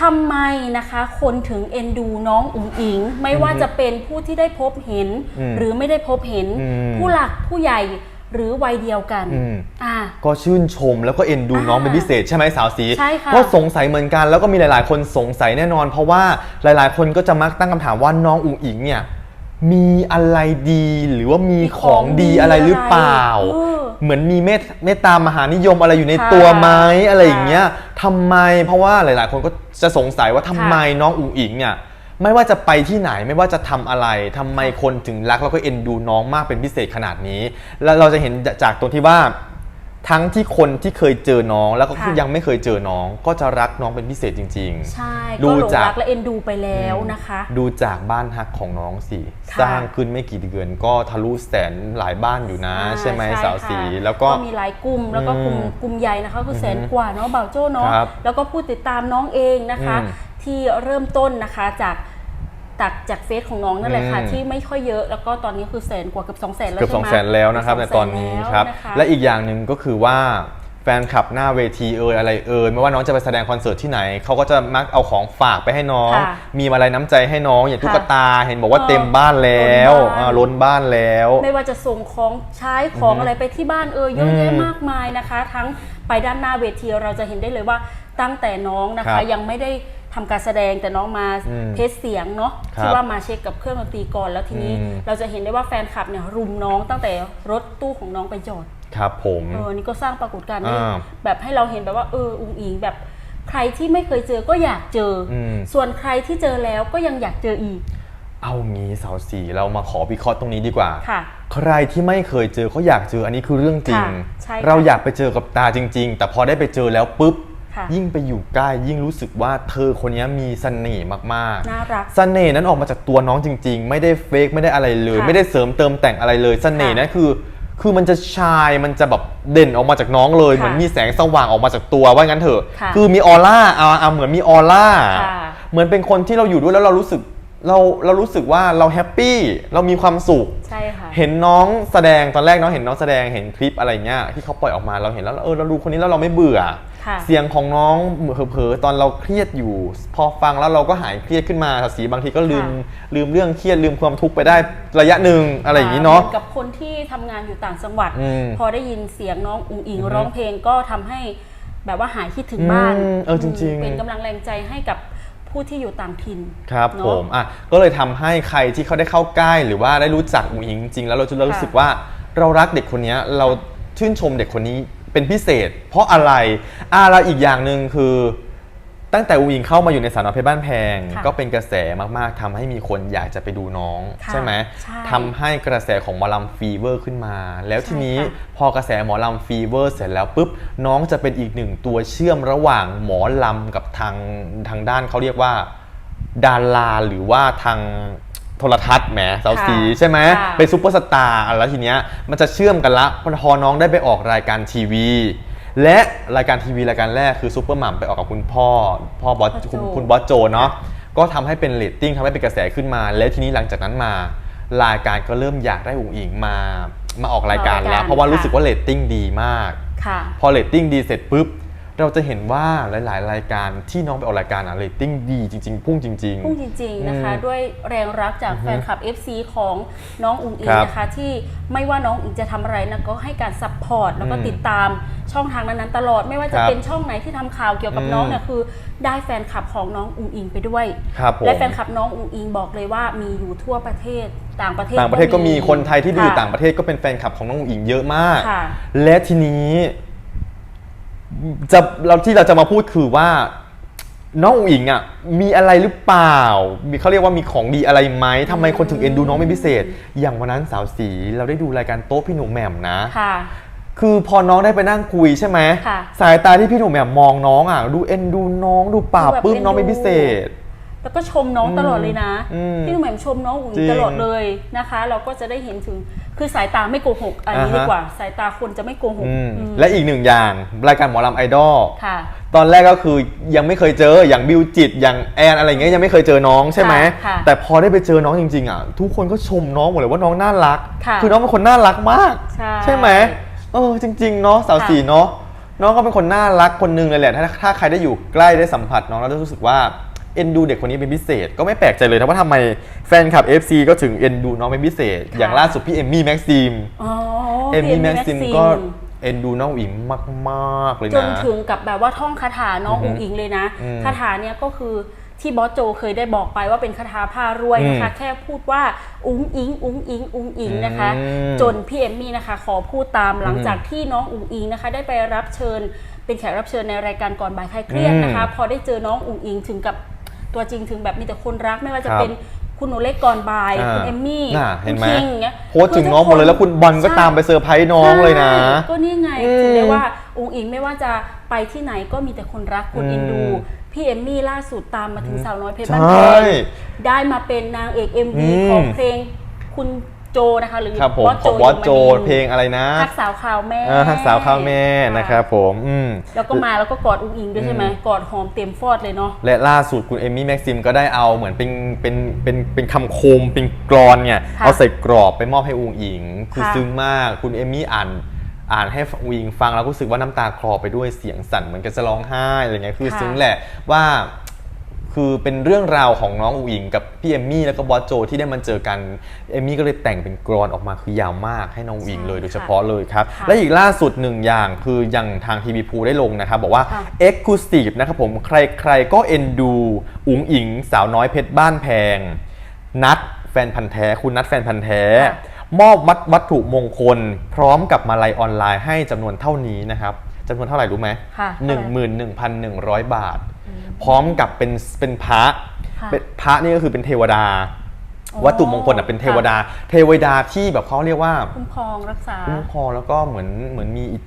ทำไมนะคะคนถึงเอ็นดูน้องอุ๋งอิง ไม่ว่าจะเป็นผู้ที่ได้พบเห็น อืมหรือไม่ได้พบเห็น อืม ผู้หลักผู้ใหญ่หรือวัยเดียวกันอืม อ่า ก็ชื่นชมแล้วก็เอ็นดูอ่าน้องเป็นพิเศษใช่ไหมสาวสีใช่ค่ะก็สงสัยเหมือนกันแล้วก็มีหลาย ๆ คนสงสัยแน่นอน เพราะว่าหลาย ๆ คนก็จะมักตั้งคำถามว่าน้องอุ๋งอิงเนี่ยมีอะไรดีหรือว่ามีของดีอะไรหรือเปล่าเออ เหมือนมีเมตเมตตามหานิยมอะไรอยู่ในค่ะตัวไหมอะไรอย่างค่ะเงี้ยทำไมเพราะว่าหลาย ๆ คนก็จะสงสัยว่าทำไมน้องอุ๋งอิงเนี่ยไม่ว่าจะไปที่ไหนไม่ว่าจะทำอะไรทำไมคนถึงรักแล้วก็เอ็นดูน้องมากเป็นพิเศษขนาดนี้ แล้วเราจะเห็นจากตรงที่ว่า ทั้งที่คนที่เคยเจอน้องแล้วก็ค่ะ ยังไม่เคยเจอน้อง ก็จะรักน้องเป็นพิเศษจริงใช่ดูก็หลงจากรักและเอ็นดูไปแล้วนะคะ ดูจากบ้านฮักของน้องสิ ค่ะสร้างขึ้นไม่กี่เดือนก็ทะลุแสนหลายบ้านอยู่นะใช่ไหมสาวสีค่ะแล้วก็ มีหลายกลุ่มแล้วก็กลุ่มอืมกลุ่มใหญ่นะคะคือแสนกว่าเนาะบ่าวโจ้เนาะครับแล้วก็ผู้ติดตามน้องเองนะคะ อืมที่เริ่มต้นนะคะจาก ตักจากเฟซของน้องนั่นแหละค่ะ อืม ที่ไม่ค่อยเยอะแล้วก็ตอนนี้คือแสนกว่าเกือบสองแสนแล้วเกือบใช่สองไหมแสนแล้วนะครับในเกืบตอนนี้ครับสงแสนแล้วนะคะและอีกอย่างหนึ่งก็คือว่าแฟนคลับหน้าเวทีเอ่ยอะไรเอ่ยไม่ว่าน้องจะไปแสดงคอนเสิร์ตที่ไหนเขาก็จะมักเอาของฝากไปให้น้อง ค่ะมีมาลัยน้ำใจให้น้องอย่างตุ๊กค่ะตาเห็นบอกว่าเออเต็มบ้านแล้วล้นบ้าน อ่าล้นบ้านแล้ว ไม่ว่าจะส่งของใช้ของอะไรไปที่บ้านเออเยอะแยะอืมมากมายนะคะ ทั้งไปด้านหน้าเวทีเราจะเห็นได้เลยว่าตั้งแต่น้องนะครัคะ บยังไม่ได้ ทำการแสดงแต่น้องมาอืมเทสเสียงเนาะครับที่ว่ามาเช็คกับเครื่องดนตรีก่อนแล้วทีนี้อืมเราจะเห็นได้ว่าแฟนคลับเนี่ยรุมน้องตั้งแต่รถตู้ของน้องไปจอดครับผมเออนี่ก็สร้างปรากฏการณ์ให้อ่าแบบให้เราเห็นแบบว่าเอออุงอิงแบบใครที่ไม่เคยเจอก็อยากเจออมส่วนใครที่เจอแล้วก็ยังอยากเจออีก เอางี้สาวสีเรามาขอวิเคราะห์ตรงนี้ดีกว่าค่ะใครที่ไม่เคยเจอเขาอยากเจออันนี้คือเรื่องจริงค่ะใช่ค่ะเราอยากไปเจอกับตาจริง ๆ แต่พอได้ไปเจอแล้วปุ๊บค่ะ ยิ่งไปอยู่ใกล้ยิ่งรู้สึกว่าเธอคนนี้มีเสน่ห์มากน่ารักๆเสน่ห์นั้นออกมาจากตัวน้องจริง ๆ ไม่ได้เฟกไม่ได้อะไรเลยค่ะไม่ได้เสริมเติมแต่งอะไรเลยเสน่ห์ค่ะนั้นคือ คือมันจะชายมันจะแบบเด่นออกมาจากน้องเลยค่ะเหมือนมีแสงสว่างออกมาจากตัวว่างั้นเถอะค่ะคือมีออร่าอ่าอ่าเหมือนมีออร่าค่ะเหมือนเป็นคนที่เราอยู่ด้วยแล้วเรารู้สึกเราเรารู้สึกว่าเราแฮปปี้เรามีความสุขใช่ค่ะเห็นน้องแสดงตอนแรกน้องเห็นน้องแสดงเห็นคลิปอะไรเงี้ยที่เขาปล่อยออกมาเราเห็นแล้วเออเราดูคนนี้แล้วเราไม่เบื่อ ค่ะ เสียงของน้องเผลอๆตอนเราเครียดอยู่ พอฟังแล้วเราก็หายเครียดขึ้นมาสีบางทีก็ลืมค่ะลืมเรื่องเครียดลืมความทุกข์ไปได้ระยะหนึ่งอะไรอย่างนี้เนาะหมืกับคนที่ทำงานอยู่ต่างจังหวัด อืม พอได้ยินเสียงน้องอุงอิงอือฮึร้องเพลงก็ทำให้แบบว่าหายคิดถึงบ้านอืมเออจริงๆ เป็นกำลังแรงใจให้กับผู้ที่อยู่ต่างถิ่นครับเนอะ ผมอะก็เลยทำให้ใครที่เขาได้เข้าใกล้ หรือว่าได้รู้จักอุ๋งอิงจริงๆแล้วเราจะรู้สึกว่าเรารักเด็กคนนี้เราชื่นชมเด็กคนนี้ เป็นพิเศษ เพราะอะไรอะแล้วอีกอย่างหนึ่งคือตั้งแต่อุ๋งอิงเข้ามาอยู่ในสาวน้อยเพชรบ้านแพง ค่ะก็เป็นกระแสมากๆทำให้มีคนอยากจะไปดูน้อง ค่ะใช่ไหมใช่ทำให้กระแสของหมอลำฟีเวอร์ขึ้นมา แล้วทีนี้ใช่ค่ะ พอกระแสหมอลำฟีเวอร์เสร็จแล้วปุ๊บน้องจะเป็นอีกหนึ่งตัวเชื่อมระหว่างหมอลำกับทางทางด้านเขาเรียกว่าดาราหรือว่าทาง โทรทัศน์แหมสาวสีค่ะใช่ไหมค่ะเป็นซูเปอร์สตาร์แล้วทีเนี้ยมันจะเชื่อมกันละพอน้องได้ไปออกรายการทีวี และรายการทีวีรายการแรกคือซูเปอร์หม่ำไปออกกับคุณพ่อ พ่อบอสพ่อโจ คุณคุณบอสโจเนาะก็ทำให้เป็นเรตติ้งทำให้เป็นกระแสขึ้นมา แล้วทีนี้หลังจากนั้นมา รายการก็เริ่มอยากได้อุ๋งอิงมามาออกรายการแล้ว เพราะว่ารู้สึกว่าเรตติ้งดีมาก ค่ะ พอเรตติ้งดีเสร็จปุ๊บ เราจะเห็นว่าหลาย ๆ รายการที่น้องไปออกรายการอะเรตติ้งดีจริง ๆ พุ่งจริงพุ่งจริง ๆ นะคะอืมด้วยแรงรักจากแฟนคลับ FC ของน้องอุงอิงครับนะคะ ที่ไม่ว่าน้องอุงจะทำอะไรนะก็ให้การซัพพอร์ตแล้วก็อืมติดตามช่องทางนั้นๆตลอด ไม่ว่าจะครับเป็นช่องไหนที่ทำข่าวเกี่ยวกับอืม น้องเนี่ยคือได้แฟนคลับของน้องอุงอิงไปด้วย ครับผมและแฟนคลับน้องอุงอิงบอกเลยว่ามีอยู่ทั่วประเทศต่างประเทศต่างประเทศก็มีคนไทยที่ไปอยู่ค่ะต่างประเทศก็เป็นแฟนคลับของน้องอุ๋งอิงเยอะมาก ค่ะ และทีนี้ จะเราที่เราจะมาพูดคือว่าน้องอุ๋งอิงอะมีอะไรหรือเปล่า มีเขาเรียกว่ามีของดีอะไรไหมทำไมคนถึงเอ็นดูน้องเป็นพิเศษ อย่างวันนั้นสาวสีเราได้ดูรายการโต๊ะพี่หนุ่มแหม่มนะ ค่ะ คือพอน้องได้ไปนั่งคุยใช่ไหมค่ะสายตาที่พี่หนุ่มแหม่มมองน้องอะดูเอ็นดูน้องดูปลาบดูแบบปลื้มเอ็นดูน้องเป็นพิเศษ แล้วก็ชมน้องตลอดเลยนะอืมพี่หนุ่มแหม่มชมน้องอุ๋งจริงตลอดเลยนะคะ เราก็จะได้เห็นถึงคือสายตาไม่โกหกอันนี้อ่าฮะดีกว่า สายตาคนจะไม่โกหกอืมอืมและอีกหนึ่งอย่างรายการหมอลำไอดอลค่ะตอนแรกก็คือยังไม่เคยเจออย่างบิวจิตอย่างแอนอะไรเงี้ยยังไม่เคยเจอน้องใช่ไหมค่ะค่ะแต่พอได้ไปเจอน้องจริงๆอะทุกคนก็ชมน้องหมดเลยว่าน้องน่ารักค่ะอน้องเป็นคนน่ารักมาก ใช่ไหมเออจริงๆเนาะสาวค่ะสีเนาะน้องก็เป็นคนน่ารักคนหนึงเลยแหละถ้าถ้าใครได้อยู่ใกล้ได้สัมผัสน้องแล้วจะรู้สึกว่า เอ็นดูเด็กคนนี้เป็นพิเศษ ก็ไม่แปลกใจเลยนะว่าทำไมแฟนคลับ FC ก็ถึงเอ็นดูน้องเป็นพิเศษค่ะอย่างล่าสุดพี่เอมมี่แม็กซิมอ๋อเอมมี่แม็กซิม Maxim ก็เอ็นดูน้องอุ๋งมากๆเลยจนนะถึงกับแบบว่าท่องคาถาน้องอือฮึอุ๋งอิงเลยนะอืมคาถาเนี้ยก็คือที่บอสโจเคยได้บอกไปว่าเป็นคาถาพารวยนะคะอืมแค่พูดว่าอุ๋งอิง อุ๋งอิง อุ๋งอิงนะคะอืมจนพี่เอมมี่นะคะ ขอพูดตามหลังอืมจากที่น้องอุ๋งอิงนะคะ ได้ไปรับเชิญ เป็นแขกรับเชิญในรายการก่อนบ่ายคลายเครียดนะคะอืมพอได้เจอน้องอุ๋งอิงถึงกับ ตัวจริงถึงแบบมีแต่คนรักไม่ว่าจะครับเป็นคุณหนูเล็กก่อนบ่าย อ่าคุณเอมมี่น่ะเห็นไหมคุณคิงอย่างเงี้ยโพสต์ถึงน้องหมดเลยแล้วคุณบอลก็ใช่ ตามไปเซอร์ไพรส์น้องเลยนะ ใช่ก็นี่ไงอืมถึงได้ว่าองค์อิงไม่ว่าจะไปที่ไหนก็มีแต่คนรักคนเอ็นดู อืมพี่เอมมี่ล่าสุดตามมาถึงสาวน้อยเพชรใช่บ้านแพงได้มาเป็นนางเอก MV อืมของเพลงคุณโจนะคะ หรือครับผมบอสของบอสโจยมนินทร์เพลงอะไรนะฮักสาวข่าวแม่อ่าฮักสาวข้าวแม่นะครับผมอืมแล้วก็มาแล้วก็กอดองค์อิงด้วยใช่ไหมกอดหอมเต็มฟอดเลยเนาะและล่าสุดคุณเอมมี่แม็กซิมก็ได้เอาเหมือนเป็นเป็นเป็นเป็นคำคมเป็นกรอนเนี่ยค่ะเอาใส่กรอบไปมอบให้อุงอิง คือค่ะซึ้งมากคุณเอมมี่อ่านอ่านให้อุงอิงฟังแล้วรู้สึกว่าน้ำตาคลอไปด้วยเสียงสั่นเหมือนกันจะร้องไห้อะไรเงี้ยคือค่ะซึ้งแหละว่า คือเป็นเรื่องราวของน้องอุ๋งอิงกับพี่เอมมี่แล้วก็บอสโจที่ได้มาเจอกันเอมมี่ก็เลยแต่งเป็นกรอนออกมาคือยาวมากให้น้องอุ๋งอิงเลยโดยเฉพาะเลยครับค่ะและอีกล่าสุดหนึ่งอย่างคืออย่างทางทีวีพูได้ลงนะครับบอกว่าค่ะ Exclusive นะครับผมใครๆก็เอ็นดูอุ๋งอิง สาวน้อยเพชรบ้านแพง นัดแฟนพันธ์แท้คุณนัดแฟนพันธ์แท้ค่ะมอบวัตวัตถุมงคล พร้อมกับมาลัยออนไลน์ให้จำนวนเท่านี้นะครับ จำนวนเท่าไหร่รู้ไหมค่ะหนึ่งหมื่นหนึ่งพันหนึ่งร้อยบาท พร้อมกับเป็นเป็นพระค่ะเป็นพระนี่ก็คือเป็นเทวดาอ๋อวัตถุมงคลอะเป็นเทวดา เทวดาที่แบบเขาเรียกว่า คุ้มครองรักษา คุ้มครองแล้วก็เหมือนเหมือนมีอิ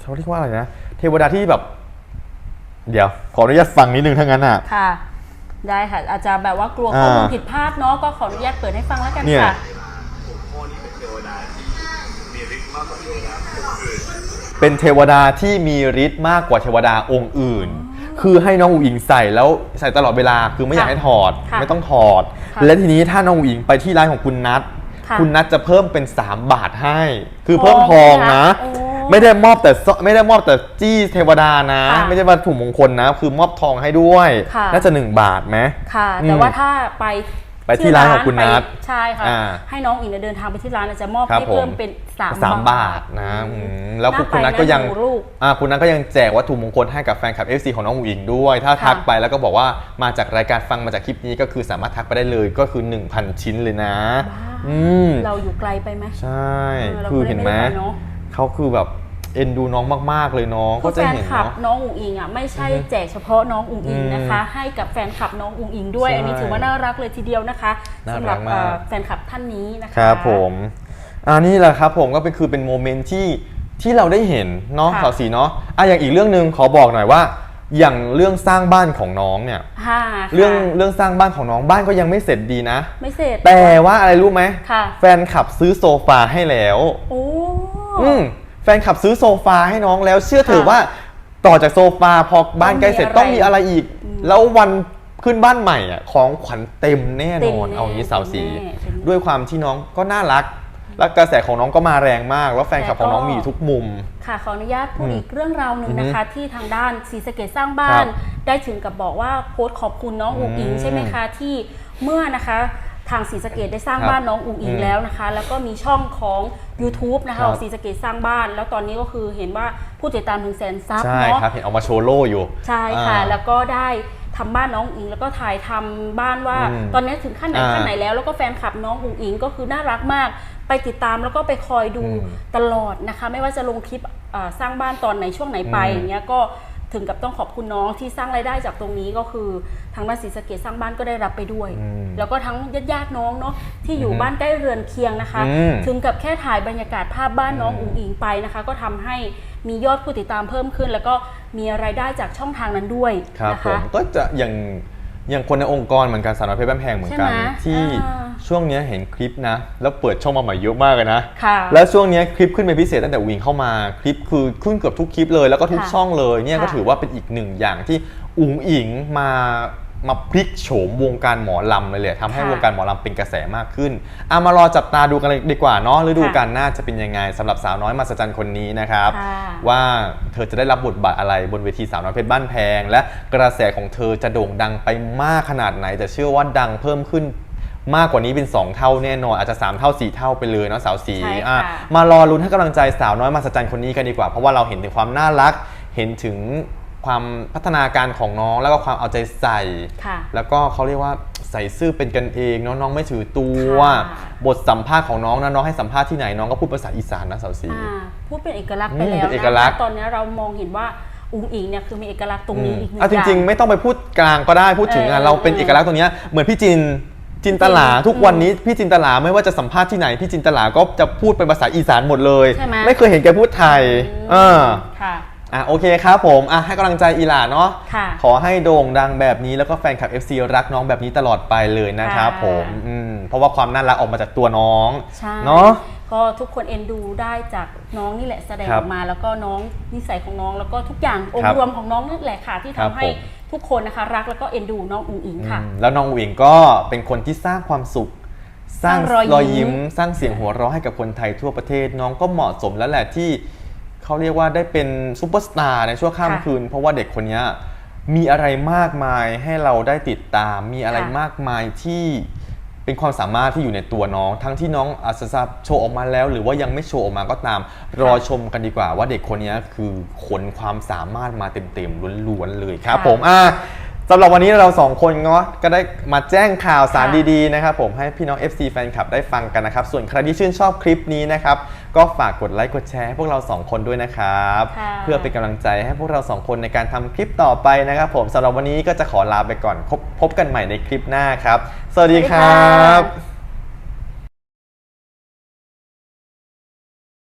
เขาเรียกว่าอะไรนะ เทวดาที่แบบ เดี๋ยว ขออนุญาตฟังนิดนึงทั้างนั้นอะ ค่ะ ได้ค่ะ อาจจะแบบว่ากลัวอ่าข้อมูลผิดพลาดเนาะก็ขออนุญาตเปิดให้ฟังแล้วกันเนี่ย ค่ะ เป็นเทวดาที่มีฤทธิ์มากกว่าเทวดาองค์อื่น คือให้น้องอุ๋งอิงใส่แล้วใส่ตลอดเวลาคือไม่อยากค่ะให้ถอด ค่ะไม่ต้องถอด ค่ะและทีนี้ถ้าน้องอุ๋งอิงไปที่ร้านของคุณนัทค่ะคุณนัทจะเพิ่มเป็น 3 บาทให้ คือเพิ่มททอองงนะนะ โอ้ไม่ได้มอบแต่ซไม่ได้มอบแต่จี้เทวดานะ ค่ะไม่ใช่วัตถุมงคลนะ คือมอบทองให้ด้วย ค่ะ น่าจะ 1 บาทไหม ค่ะอืมแต่ว่าถ้าไป ไปที่ร้านของคุณนัทไปใช่ค่ะ อ่า ให้น้องอิงเนี่ยเดินทางไปที่ร้านอาจจะมอบครับให้เพิ่มผมเป็นสามสามบาทนะอืมแล้วคุณคุณนัทก็ยังาไปะหนูลูก อ่าคุณนัทก็ยังแจกวัตถุมงคลให้กับแฟนคลับ FC ของน้องอุ๋งอิงด้วย ถ้าทักค่ะ ไปแล้วก็บอกว่ามาจากรายการฟังมาจากคลิปนี้ก็คือสามารถทักไปได้เลยก็คือ 1,000 ชิ้นเลยนะ อืม เราอยู่ไกลไปไหม ใช่ เออเราคือเห็นไหมไม่ได้ไปเนอะเขาคือแบบ เอ็นดูน้องมาก ๆ เลยน้องคืก็อจะแฟนเห็นคลับเนาะ น้องอุ๋งอิงอะไม่ใช่แจกเฉพาะน้องอุ๋งอิงนะคะ ให้กับแฟนคลับน้องอุ๋งอิงด้วย ใช่อันนี้ถือว่าน่ารักเลยทีเดียวนะคะน่าสำหรัรักบมาก เอ่อแฟนคลับท่านนี้นะคะ ครับผมอันนี้แหละครับผมก็เป็นคือเป็นโมเมนต์ที่ที่เราได้เห็นเนาะค่ะ สาวสีเนาะอะอย่างอีกเรื่องหนึ่งขอบอกหน่อยว่า อย่างเรื่องสร้างบ้านของน้องเนี่ย ค่ะเรื่องค่ะเรื่องสร้างบ้านของน้องบ้านก็ยังไม่เสร็จดีนะ ไม่เสร็จ แต่ว่าอะไรรู้ไหมค่ะ แฟนขับซื้อโซฟาให้แล้ว โอ้ อืมแฟนขับซื้อโซฟาให้น้องแล้วเชื่อเถอะค่ะว่าต่อจากโซฟาพอบ้านใกล้เสร็จต้ต้อองงมีมีอะอะไรไรอีก แล้ววันขึ้นบ้านใหม่อะของขวัญเต็มแน่เต็นมอนแน่เอางี้สาวสีเต็มแน่เต็มแน่ด้วยความที่น้องก็น่ารัก และกระแสของน้องก็มาแรงมาก แล้วแฟนคลับของน้องมีอยู่ทุกมุม ค่ะขออนุญาตพูดอืมอีกเรื่องราวหนึ่งนะคะ ที่ทางด้านศรีสะเกดสร้างบ้าครันบได้ถึงกับบอกว่าโพสต์ขอบคุณน้องอุ๋งอิงอืมใช่ไหมคะที่เมื่อนะคะ ทางศรีสะเกดได้สร้างครับบ้านน้องอุ๋งอิงอืมแล้วนะคะ แล้วก็มีช่องของ YouTube นะครัคะบของศรีสะเกดสร้างบ้าน แล้วตอนนี้ก็คือเห็นว่าผู้ติดตามถึงแสนซับใช่เนาะครับเห็นออกมาโชว์โล่อยู่ ใช่ค่ะอ่าแล้วก็ได้ทำบ้านน้องอุ๋งอิงแล้วก็ถ่ายทำบ้านว่าอืมตอนนี้ถึงขั้นไหนอ่าขั้นไหนแล้วแล้วก็แฟนคลับน้องอุ๋งอิงก็คือน่ารักมาก ไปติดตามแล้วก็ไปคอยดูอืมตลอดนะคะ ไม่ว่าจะลงคลิปอ่าสร้างบ้านตอนไหนช่วงไหนไปอืมอย่างเงี้ยก็ ถึงกับต้องขอบคุณน้องที่สร้างรายได้จากตรงนี้ก็คือทางด้านศรีสะเกดสร้างบ้านก็ได้รับไปด้วย อืมแล้วก็ทั้งญาติๆน้องเนาะที่อยู่อือฮึบ้านใกล้เรือนเคียงนะคะ อืมถึงกับแค่ถ่ายบรรยากาศภาพบ้านน้องอืมอุ๋งอิงไปนะคะ ก็ทำให้มียอดผู้ติดตามเพิ่มขึ้น แล้วก็มีรายได้จากช่องทางนั้นด้วยครับนะผมคะ ก็จะอย่าง อย่างคนในองค์กรเหมือนกันสาวน้อยเพชรบ้านแพงเหมือนกัน ใช่ไหมที่อ่าช่วงเนี้ยเห็นคลิปนะ แล้วเปิดช่องมาใหม่เยอะมากเลยนะค่ะแล้วช่วงเนี้ยคลิปขึ้นเป็นพิเศษตั้งแต่วิ่งเข้ามาคลิปคือขึ้นเกือบทุกคลิปเลยแล้วก็ทุกค่ะช่องเลยเนี่ยก็ค่ะถือว่าเป็นอีกหนึ่งอย่างที่อุ๋งอิงมา มาพลิกโฉมวงการหมอลำเลยเลยทำให้ค่ะวงการหมอลำเป็นกระแสมากขึ้นอะมารอจับตาดูกันเลยดีกว่าเนาะฤดูกาลหน้าจะเป็นยังไงสำหรับสาวน้อยมหัศจรรย์คนนี้นะครับ ค่ะ ว่าเธอจะได้รับบทบาทอะไรบนเวทีสาวน้อยเพชรบ้านแพง และกระแสของเธอจะโด่งดังไปมากขนาดไหน แต่เชื่อว่าดังเพิ่มขึ้นมากกว่านี้เป็น 2 เท่าแน่นอน อาจจะ 3 เท่า 4 เท่าไปเลยเนาะสาวสีใช่ค่ะ อะมารอลุ้นให้กำลังใจสาวน้อยมหัศจรรย์คนนี้กันดีกว่า เพราะว่าเราเห็นถึงความน่ารัก เห็นถึง ความพัฒนาการของน้องแล้วก็ความเอาใจใส่ ค่ะแล้วก็เขาเรียกว่าใส่ซื่อเป็นกันเองเนาะน้องไม่ถือตัว ค่ะ บทสัมภาษณ์ของน้องนะน้องให้สัมภาษณ์ที่ไหนน้องก็พูดภาษาอีสานนะสาวสี อ่าพูดเป็นเอกลักษณ์ไปอืมแล้วเป็นเอกลักษณ์ นะคะตอนนี้เรามองเห็นว่าอุ้งอิงเนี่ยคือมีเอกลักษณ์ตรงนี้อีกหนึ่งเอาจริงอย่าๆไม่ต้องไปพูดกลางก็ได้พูดถึงอะเออเราเป็นเอกลักษณ์ตรงเนี้ยเหมือนพี่จินจินตลาอืมทุกวันนี้พี่จินตลาไม่ว่าจะสัมภาษณ์ที่ไหนพี่จินตลาก็จะพูดเป็นภาษาอีสานหมดเลย ใช่ไหม ไม่เคยเห็นแกพูดไทยเออ ค่ะ อะโอเคครับผมอะให้กำลังใจอีหลาเนาะค่ะ ขอให้โด่งดังแบบนี้แล้วก็แฟนคลับ FC รักน้องแบบนี้ตลอดไปเลยนะครับค่ะ ผมอืมเพราะว่าความน่ารักออกมาจากตัวน้องใช่เนาะ ก็ทุกคนเอ็นดูได้จากน้องนี่แหละแสดงครัอบอกมา แล้วก็น้องนิสัยของน้องแล้วก็ทุกอย่างองครัค์บรวมของน้องนั่นแหละค่ะ ที่ครัทำบให้ผม ทุกคนนะคะ รักแล้วก็เอ็นดูน้องอุ๋งอิงค่ะ อืมแล้วน้องอุ๋งก็เป็นคนที่สร้างความสุข สร้างสร้างรอยยิ้มรอยยิ้ม สร้างเสียงหัวเราะให้กับคนไทยทั่วประเทศน้องก็เหมาะสมแล้วแหละที่ เขาเรียกว่าได้เป็นซูเปอร์สตาร์ในชั่วข้ามคืน เพราะว่าเด็กคนเนี้ยมีอะไรมากมายให้เราได้ติดตาม มีอะไรมากมายที่เป็นความสามารถที่อยู่ในตัวน้อง ทั้งที่น้องอาจจะโชว์ออกมาแล้ว หรือว่ายังไม่โชว์ออกมาก็ตาม รอชมกันดีกว่า ว่าเด็กคนนี้คือขนความสามารถมาเต็มๆล้วนๆเลยครับค่ะผมอะ สำหรับวันนี้เราสองคนเนาะก็ได้มาแจ้งข่าวสารค่ะดีๆนะครับผมให้พี่น้อง FC แฟนคลับได้ฟังกันนะครับ ส่วนใครที่ชื่นชอบคลิปนี้นะครับ ก็ฝากกดไลค์กดแชร์ให้พวกเราสองคนด้วยนะครับ ค่ะ เพื่อเป็นกำลังใจให้พวกเราสองคนในการทำคลิปต่อไปนะครับผมสำหรับวันนี้ก็จะขอลาไปก่อนพบพบกันใหม่ในคลิปหน้าครับ สวัสดีครับ